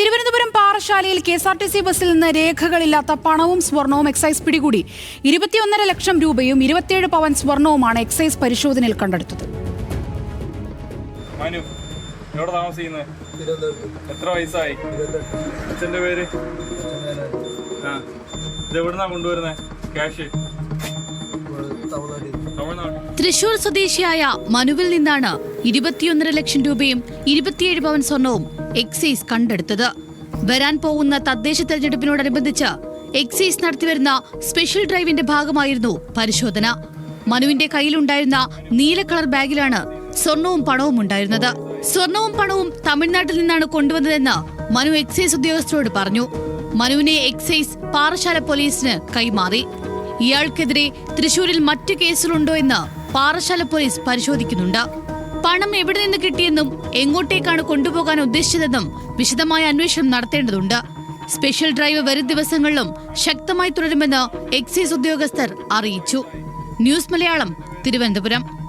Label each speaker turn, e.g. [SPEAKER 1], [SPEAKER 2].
[SPEAKER 1] Thiruvananthapuram പാറശാലയിൽ K S R T C ബസ്സിൽ നിന്ന് രേഖകളില്ലാത്ത പണവും സ്വർണവും എക്സൈസ് പിടികൂടി. ഇരുപത്തിയൊന്നര ലക്ഷം രൂപയും ഇരുപത്തിയേഴ് പവൻ സ്വർണവുമാണ് എക്സൈസ് പരിശോധനയിൽ കണ്ടെടുത്തത്.
[SPEAKER 2] എത്ര വയസ്സായി? പേര്? ആ എവിടുന്നാ കൊണ്ടുവരുന്നത്
[SPEAKER 3] തൃശൂർ സ്വദേശിയായ മനുവിൽ നിന്നാണ് ഇരുപത്തിയൊന്നര ലക്ഷം രൂപയും ഇരുപത്തിയേഴ് പവൻ സ്വർണവും എക്സൈസ് കണ്ടെടുത്തത്. വരാൻ പോകുന്ന തദ്ദേശ തെരഞ്ഞെടുപ്പിനോടനുബന്ധിച്ച് എക്സൈസ് നടത്തിവരുന്ന സ്പെഷ്യൽ ഡ്രൈവിന്റെ ഭാഗമായിരുന്നു പരിശോധന. മനുവിന്റെ കയ്യിലുണ്ടായിരുന്ന നീല കളർ ബാഗിലാണ് സ്വർണവും പണവും ഉണ്ടായിരുന്നത്. സ്വർണവും പണവും തമിഴ്നാട്ടിൽ നിന്നാണ് കൊണ്ടുവന്നതെന്ന് മനു എക്സൈസ് ഉദ്യോഗസ്ഥരോട് പറഞ്ഞു. മനുവിനെ എക്സൈസ് പാറശാല പോലീസിന് കൈമാറി. ഇയാൾക്കെതിരെ തൃശൂരിൽ മറ്റു കേസുകളുണ്ടോ എന്ന് പാറശാല പോലീസ് പരിശോധിക്കുന്നുണ്ട്. പണം എവിടെ നിന്ന് കിട്ടിയെന്നും എങ്ങോട്ടേക്കാണ് കൊണ്ടുപോകാൻ ഉദ്ദേശിച്ചതെന്നും വിശദമായ അന്വേഷണം നടത്തേണ്ടതുണ്ട്. സ്പെഷ്യൽ ഡ്രൈവ് വരും ദിവസങ്ങളിലും ശക്തമായി തുടരുമെന്ന് എക്സൈസ് ഉദ്യോഗസ്ഥർ അറിയിച്ചു. ന്യൂസ് മലയാളം തിരുവനന്തപുരം.